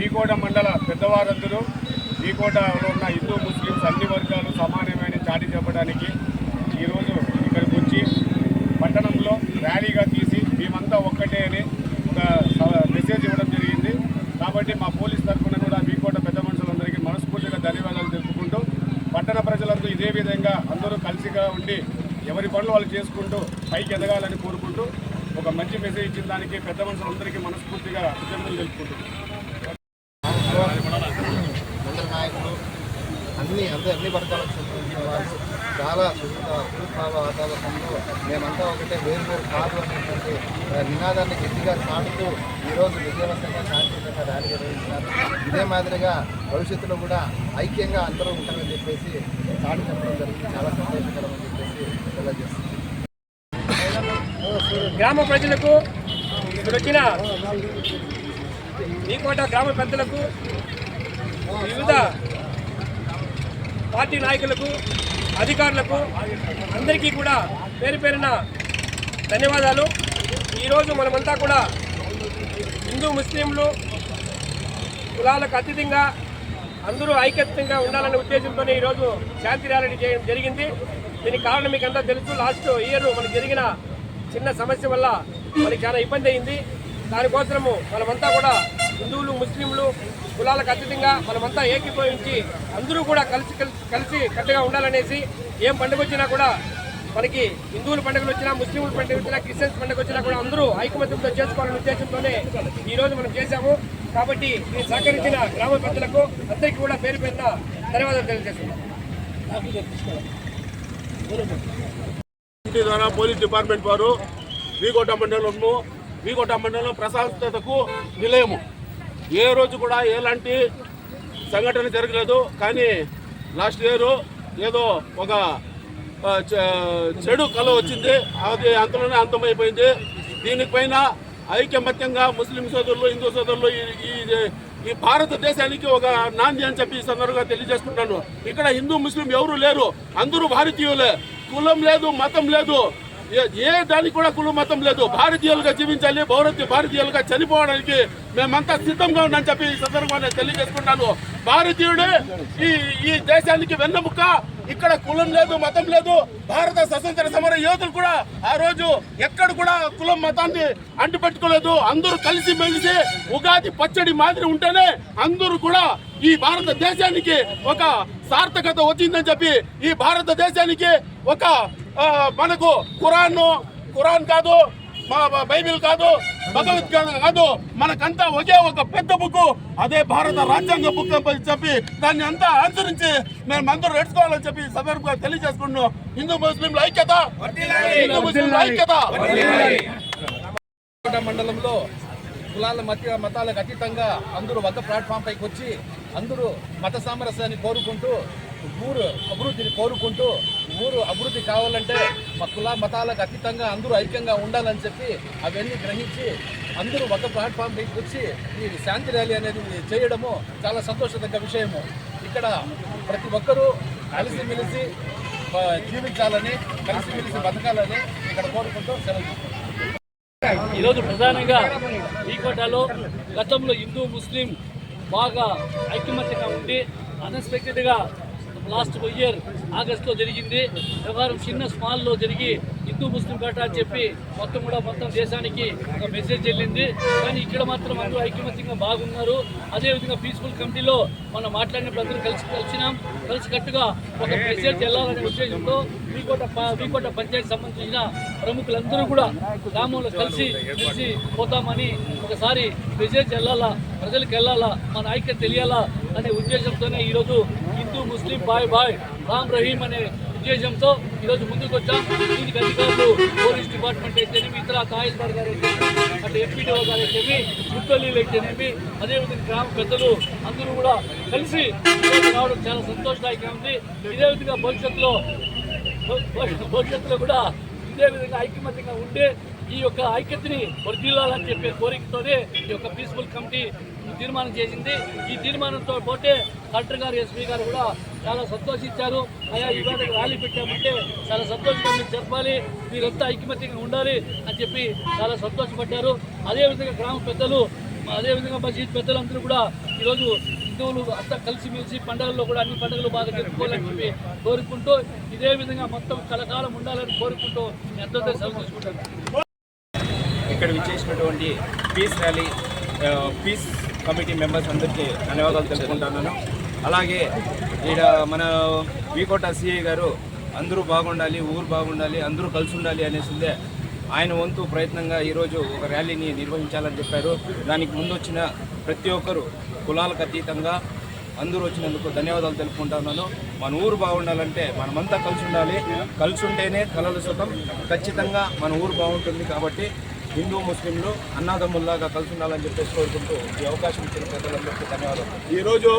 ఈకోట మండల పెద్దవారందరూ ఈకోటలో ఉన్న హిందూ ముస్లిమ్స్ అన్ని వర్గాలు సమానమైన చాటి చెప్పడానికి ఈరోజు ఇక్కడికి వచ్చి పట్టణంలో ర్యాలీగా తీసి మేమంతా ఒక్కటే అని ఒక స- మెసేజ్ ఇవ్వడం జరిగింది కాబట్టి మా పోలీస్ తరఫున కూడా బీకోట పెద్ద మనుషులందరికీ మనస్ఫూర్తిగా ధన్యవాదాలు తెలుపుకుంటూ పట్టణ ప్రజలందరూ ఇదే విధంగా అందరూ కలిసిగా ఉండి ఎవరి పనులు వాళ్ళు చేసుకుంటూ పైకి ఎదగాలని కోరుకుంటూ ఒక మంచి మెసేజ్ ఇచ్చిన దానికి పెద్ద మనుషులందరికీ మనస్ఫూర్తిగా కృతజ్ఞతలు తెలుపుకుంటున్నాం. నాయకులు అన్ని అందరి అన్ని వర్గాలకు చాలా సుఖభావ వాతావరణంలో మేమంతా ఒకటే వేరు వేరు కాదు అనేటువంటి నినాదాన్ని గట్టిగా సాడుతూ ఈరోజు విజయవంతంగా శాంతియుతంగా ర్యాలీ నిర్వహించినారు ఇదే మాదిరిగా భవిష్యత్తులో కూడా ఐక్యంగా అందరూ ఉంటారని చెప్పేసి చాటి చెప్పడం జరిగింది. చాలా సంతోషకరం అని చెప్పేసి తెలియజేస్తుంది గ్రామ ప్రజలకు ఇక్కడ వచ్చిన నీకోట గ్రామ పెద్దలకు వివిధ పార్టీ నాయకులకు అధికారులకు అందరికీ కూడా పేరు పేరిన ధన్యవాదాలు. ఈరోజు మనమంతా కూడా హిందూ ముస్లింలు కులాలకు అతీతంగా అందరూ ఐక్యతంగా ఉండాలనే ఉద్దేశంతోనే ఈరోజు శాంతి ర్యాలీ చేయడం జరిగింది. దీనికి కారణం మీకు అంతా తెలుసు లాస్ట్ ఇయర్ మనకు జరిగిన చిన్న సమస్య వల్ల మనకి చాలా ఇబ్బంది అయింది. దానికోసము మనమంతా కూడా హిందువులు ముస్లింలు కులాలకు అతీతంగా మనమంతా ఏకీభవించి అందరూ కూడా కలిసి కలిసి కలిసి కట్టుగా ఉండాలనేసి ఏం పండుగ వచ్చినా కూడా మనకి హిందువుల పండుగలు వచ్చినా ముస్లింల పండుగ వచ్చినా క్రిస్టియన్స్ పండుగ వచ్చినా కూడా అందరూ ఐకమత్యంతో చేసుకోవాలనే ఉద్దేశంతోనే ఈ రోజు మనం చేశాము. కాబట్టి ఈ సహకరించిన గ్రామ పెద్దలకు అందరికీ కూడా పేరు పేరున ధన్యవాదాలు తెలియజేస్తున్నాం. ఇంటి ద్వారా పోలీస్ డిపార్ట్మెంట్ వారు వీకోట మండలంలో వీకోట మండలం ప్రశాంతతకు నిలయము. ఏ రోజు కూడా ఎలాంటి సంఘటన జరగలేదు. కానీ లాస్ట్ ఇయర్ ఏదో ఒక చె- చెడు కళ వచ్చింది. అది అంతలోనే అంతమైపోయింది. దీనిపైన ఐకమత్యంగా ముస్లిం సోదరులు హిందూ సోదరులు ఈ- ఈ భారతదేశానికి ఒక నాంది అని చెప్పి ఈ సందర్భంగా తెలియజేసుకుంటాను. ఇక్కడ హిందూ ముస్లిం ఎవరు లేరు. అందరూ భారతీయులే. కులం లేదు మతం లేదు. ఏ- ఏ దానికి కూడా కులం మతం లేదు. భారతీయులుగా జీవించాలి భారతీయ భారతీయులుగా చనిపోవడానికి మేమంతా సిద్ధంగా ఉందని చెప్పి ఈ సందర్భంగా నేను తెలియజేసుకుంటాను. భారతీయుడే ఈ ఈ దేశానికి వెన్నెముక. ఇక్కడ కులం లేదు మతం లేదు. భారత స్వతంత్ర సమర యోధులు కూడా ఆ రోజు ఎక్కడ కూడా కులం మతాన్ని అంటిపెట్టుకోలేదు. అందరూ కలిసి మెలిసి ఉగాది పచ్చడి మాదిరి ఉంటేనే అందరూ కూడా ఈ భారతదేశానికి ఒక సార్థకత వచ్చిందని చెప్పి ఈ భారతదేశానికి ఒక ఆ, మనకు ఖురాన్ ఖురాన్ కాదు బైబిల్ కాదు భగవద్గీత కాదు మనకంతా ఒకే ఒక పెద్ద బుక్ అదే భారత రాజ్యాంగ బుక్ అని చెప్పి దాన్ని అంతా అనుసరించి మేము అందరూ నడుచుకోవాలని చెప్పి సందర్భంగా తెలియజేసుకుంటున్నాం. హిందూ ముస్లింల ఐక్యత హిందూ ముస్లింల ఐక్యత. మండలంలో కులాల మధ్య మతాలకు అతీతంగా అందరూ ఒక ప్లాట్ఫామ్ పైకి వచ్చి అందరూ మత సామరస్యాన్ని కోరుకుంటూ ఊరు అభివృద్ధిని కోరుకుంటూ ఊరు అభివృద్ధి కావాలంటే మా కుల మతాలకు అతీతంగా అందరూ ఐక్యంగా ఉండాలని చెప్పి అవన్నీ గ్రహించి అందరూ ఒక ప్లాట్ఫామ్ పైకి వచ్చి ఈ శాంతి ర్యాలీ అనేది చేయడము చాలా సంతోషదగ్గ విషయము. ఇక్కడ ప్రతి ఒక్కరూ కలిసిమెలిసి జీవించాలని కలిసిమెలిసి బతకాలని ఇక్కడ కోరుకుంటూ సెలవు ఈరోజు ప్రధానంగా ఈ కోటాలో గతంలో హిందూ ముస్లిం బాగా ఐకమత్యంగా ఉండి అన్ఎక్స్పెక్టెడ్గా లాస్ట్ ఇయర్ ఆగస్టులో జరిగింది. వ్యవహారం చిన్న స్మాల్లో జరిగి హిందూ ముస్లిం కోట అని చెప్పి మొత్తం కూడా మొత్తం దేశానికి ఒక మెసేజ్ వెళ్ళింది. కానీ ఇక్కడ మాత్రం అందరూ ఐక్యమత్యంగా బాగున్నారు. అదేవిధంగా పీస్ఫుల్ కమిటీలో మనం మాట్లాడినప్పుడు అందరూ కలిసి కలిసినాం. కలిసికట్టుగా ఒక మెసేజ్ వెళ్ళాలనే ఉద్దేశంతో వీకోట ప- వీకోట పంచాయతీ సంబంధించిన ప్రముఖులందరూ కూడా గ్రామంలో కలిసి కలిసి పోతామని ఒకసారి మెసేజ్ వెళ్ళాలా ప్రజలకు వెళ్ళాలా మన ఐక్యత తెలియాలా అనే ఉద్దేశంతోనే ఈరోజు హిందూ ముస్లిం బాయ్ బాయ్ రామ్ రహీం అనే ఉద్దేశంతో ఈరోజు ముందుకు వచ్చాం దీనికి డిపార్ట్మెంట్ అయితేనేమి ఇతర తహసీల్దార్ గారు అయితేనేమి అట్లా ఎంపీడీఓ గారు అయితేనేమి ముక్కలీలు అయితేనేమి అదేవిధంగా గ్రామ పెద్దలు అందరూ కూడా కలిసి రావడం చాలా సంతోషదాయకంగా ఉంది. ఇదే విధంగా భవిష్యత్తులో భవిష్యత్తులో కూడా ఇదే విధంగా ఐకమత్యంగా ఉండే ఈ యొక్క ఐక్యతని వర్ధిల్లాలని చెప్పే కోరికతోనే ఈ యొక్క పీస్ఫుల్ కమిటీ తీర్మానం చేసింది. ఈ తీర్మానంతో పోతే కలెక్టర్ గారు ఎస్పీ గారు కూడా చాలా సంతోషించారు. అయ్యా ఈ వేళ ర్యాలీ పెట్టామంటే చాలా సంతోషంగా మీరు చెప్పాలి మీరంతా ఐక్యమత్యంగా ఉండాలి అని చెప్పి చాలా సంతోషపడ్డారు. అదేవిధంగా గ్రామ పెద్దలు అదేవిధంగా మసీద్ పెద్దలందరూ కూడా ఈరోజు హిందువులు అంతా కలిసిమెలిసి పండుగల్లో కూడా అన్ని పండుగలు బాగా జరుపుకోవాలని చెప్పి కోరుకుంటూ ఇదే విధంగా మొత్తం కలకాలం ఉండాలని కోరుకుంటూ ఎంతో సెలవు ఇక్కడ విచ్చేసినటువంటి peace rally peace committee members అందరికీ ధన్యవాదాలు తెలుసుకుంటున్నాను అలాగే ఇక్కడ మన వీకోట సిఐ గారు అందరూ బాగుండాలి ఊరు బాగుండాలి అందరూ కలిసి ఉండాలి అనేసిందే ఆయన వంతు ప్రయత్నంగా ఈరోజు ఒక ర్యాలీని నిర్వహించాలని చెప్పారు. దానికి ముందు వచ్చిన ప్రతి ఒక్కరు కులాలకు అతీతంగా అందరూ వచ్చినందుకు ధన్యవాదాలు తెలుపుకుంటున్నాను మన ఊరు బాగుండాలంటే మనమంతా కలిసి ఉండాలి. కలిసి ఉంటేనే కలలు సుఖం ఖచ్చితంగా మన ఊరు బాగుంటుంది కాబట్టి హిందూ ముస్లింలు అన్నాదమ్ముల్లాగా కలిసి ఉండాలని చెప్పేసి కోరుకుంటూ ఈ అవకాశం ఇచ్చిన ప్రజలందరికీ ధన్యవాదాలు. ఈరోజు